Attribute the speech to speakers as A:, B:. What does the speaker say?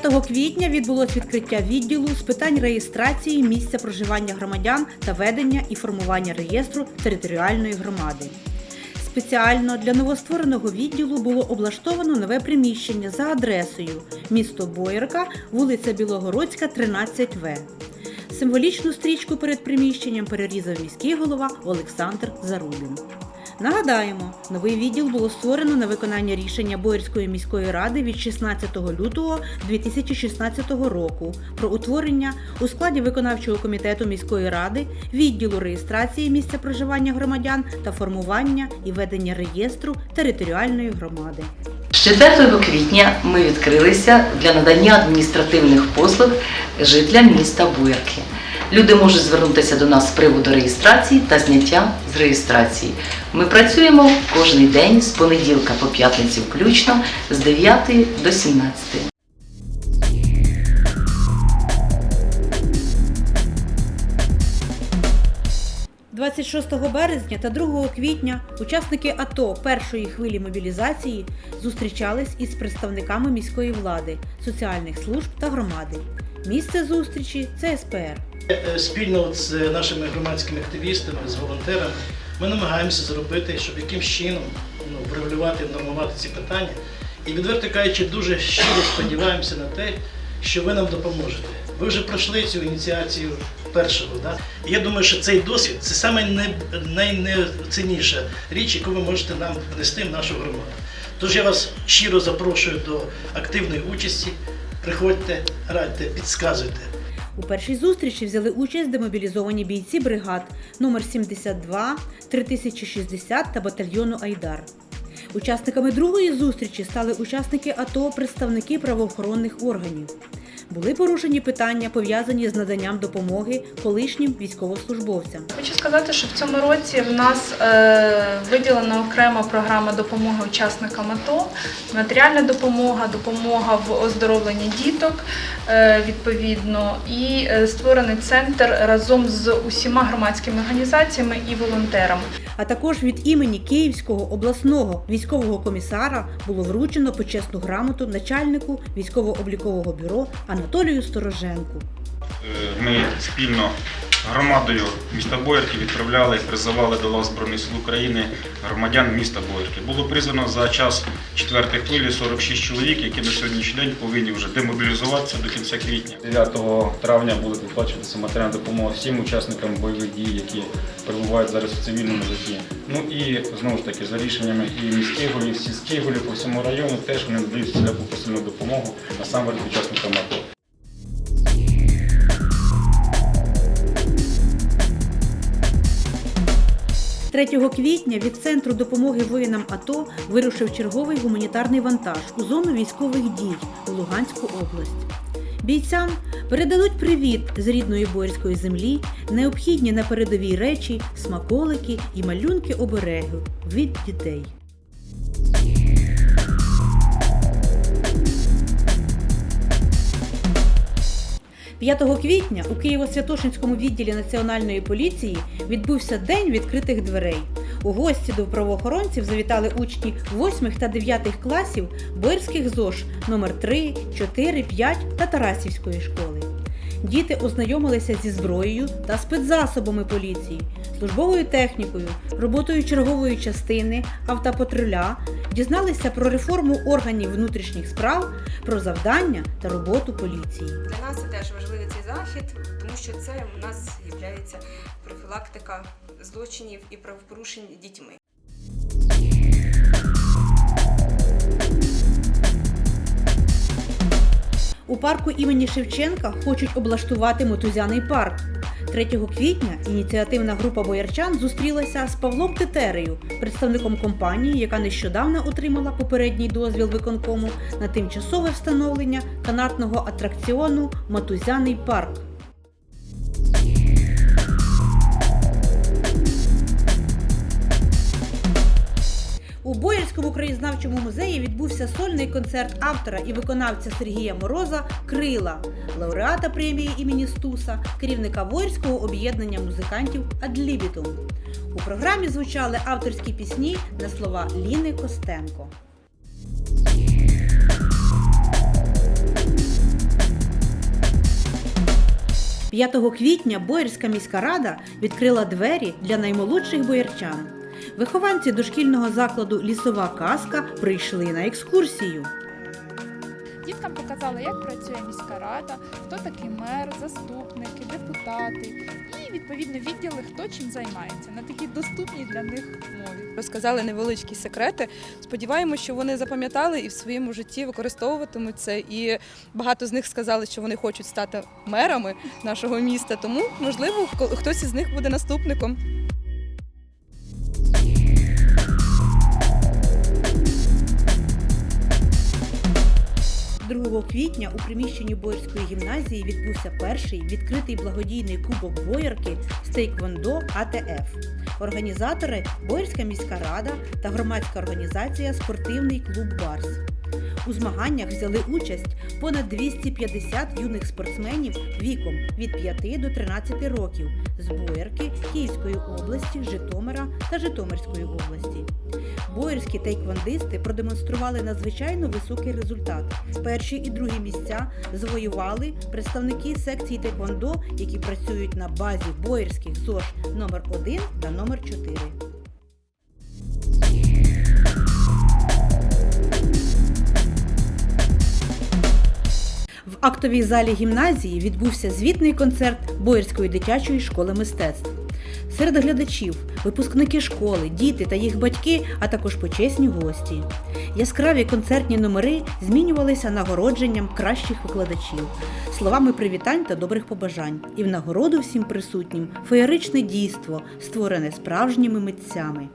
A: 5 квітня відбулось відкриття відділу з питань реєстрації місця проживання громадян та ведення і формування реєстру територіальної громади. Спеціально для новоствореного відділу було облаштовано нове приміщення за адресою місто Боярка, вулиця Білогородська, 13В. Символічну стрічку перед приміщенням перерізав міський голова Олександр Зарубін. Нагадаємо, новий відділ було створено на виконання рішення Боярської міської ради від 16 лютого 2016 року про утворення у складі виконавчого комітету міської ради відділу реєстрації місця проживання громадян та формування і ведення реєстру територіальної громади.
B: З 4 квітня ми відкрилися для надання адміністративних послуг жителям міста Буярки. Люди можуть звернутися до нас з приводу реєстрації та зняття з реєстрації. Ми працюємо кожен день з понеділка по п'ятницю включно з 9 до 17.
A: 26 березня та 2 квітня учасники АТО першої хвилі мобілізації зустрічались із представниками міської влади, соціальних служб та громади. Місце зустрічі це СПР.
C: Е, Спільно з нашими громадськими активістами, з волонтерами, ми намагаємося зробити, щоб якимсь чином ну, врегулювати, нормувати ці питання. І відверто кажучи, дуже щиро сподіваємося на те, що ви нам допоможете. Ви вже пройшли цю ініціацію першого. Да? І я думаю, що цей досвід це саме не- найнецінніша річ, яку ви можете нам внести в нашу громаду. Тож я вас щиро запрошую до активної участі. Приходьте, радьте, підказуйте.
A: У першій зустрічі взяли участь демобілізовані бійці бригад номер 72, 3060 та батальйону Айдар. Учасниками другої зустрічі стали учасники АТО, представники правоохоронних органів. Були порушені питання, пов'язані з наданням допомоги колишнім військовослужбовцям.
D: Хочу сказати, що в цьому році в нас е, виділена окрема програма допомоги учасникам АТО, матеріальна допомога, допомога в оздоровленні діток е, відповідно, і е, створений центр разом з усіма громадськими організаціями і волонтерами.
A: А також від імені Київського обласного військового комісара було вручено почесну грамоту начальнику військово-облікового бюро Анатолію Стороженку.
E: Е, Ми спільно громадою міста Боярки відправляли і призивали до лав Збройних сил України громадян міста Боярки. Було призвано за час четвертої хвилі 46 чоловік, які на сьогоднішній день повинні вже демобілізуватися до кінця квітня. 9 травня буде виплачуватися матеріальна допомога всім учасникам бойових дій, які перебувають зараз у цивільному житті. Ну і знову ж таки за рішеннями і міських голів, сільських голів по всьому району теж вони надають всіляку посильну допомогу насамперед учасникам АТО.
A: 3 квітня від центру допомоги воїнам АТО вирушив черговий гуманітарний вантаж у зону військових дій у Луганську область. Бійцям передадуть привіт з рідної борської землі, необхідні на передовій речі, смаколики і малюнки оберегу від дітей. – 5 квітня у Києво-Святошинському відділі Національної поліції відбувся День відкритих дверей. У гості до правоохоронців завітали учні 8 та 9 класів Боярських ЗОЖ номер 3, 4, 5 та Тарасівської школи. Діти ознайомилися зі зброєю та спецзасобами поліції, службовою технікою, роботою чергової частини, автопатруля, дізналися про реформу органів внутрішніх справ, про завдання та роботу поліції.
F: Для нас це теж важливий цей захід, тому що це у нас є профілактика злочинів і правопорушень дітьми.
A: У парку імені Шевченка хочуть облаштувати мотузяний парк. 3 квітня ініціативна група боярчан зустрілася з Павлом Тетерею, представником компанії, яка нещодавно отримала попередній дозвіл виконкому на тимчасове встановлення канатного атракціону Матузяний парк. У Боярському краєзнавчому музеї відбувся сольний концерт автора і виконавця Сергія Мороза Крила, лауреата премії імені Стуса, керівника Боярського об'єднання музикантів Адлібітум. У програмі звучали авторські пісні на слова Ліни Костенко. П'ятого квітня Боярська міська рада відкрила двері для наймолодших боярчан. Вихованці дошкільного закладу Лісова казка прийшли на екскурсію.
G: Діткам показали, як працює міська рада, хто такий мер, заступники, депутати і відповідно відділи, хто чим займається на такій доступній для них мові.
H: Розказали невеличкі секрети. Сподіваємося, що вони запам'ятали і в своєму житті використовуватимуть це. І багато з них сказали, що вони хочуть стати мерами нашого міста. Тому, можливо, ко- хтось із них буде наступником.
A: 2 квітня у приміщенні Боярської гімназії відбувся перший відкритий благодійний кубок Боярки з Тейквондо АТФ. Організатори Боярська міська рада та громадська організація Спортивний клуб Барс. У змаганнях взяли участь понад 250 юних спортсменів віком від 5 до 13 років з Боярки, Київської області, Житомира та Житомирської області. Боярські тейквондисти продемонстрували надзвичайно високий результат. Перші і другі місця завоювали представники секції тейквондо, які працюють на базі боярських ЗОЖ номер 1 та номер 4. Актовій залі гімназії відбувся звітний концерт Боярської дитячої школи мистецтв. Серед глядачів випускники школи, діти та їх батьки, а також почесні гості. Яскраві концертні номери змінювалися нагородженням кращих викладачів, словами привітань та добрих побажань. І в нагороду всім присутнім феєричне дійство, створене справжніми митцями.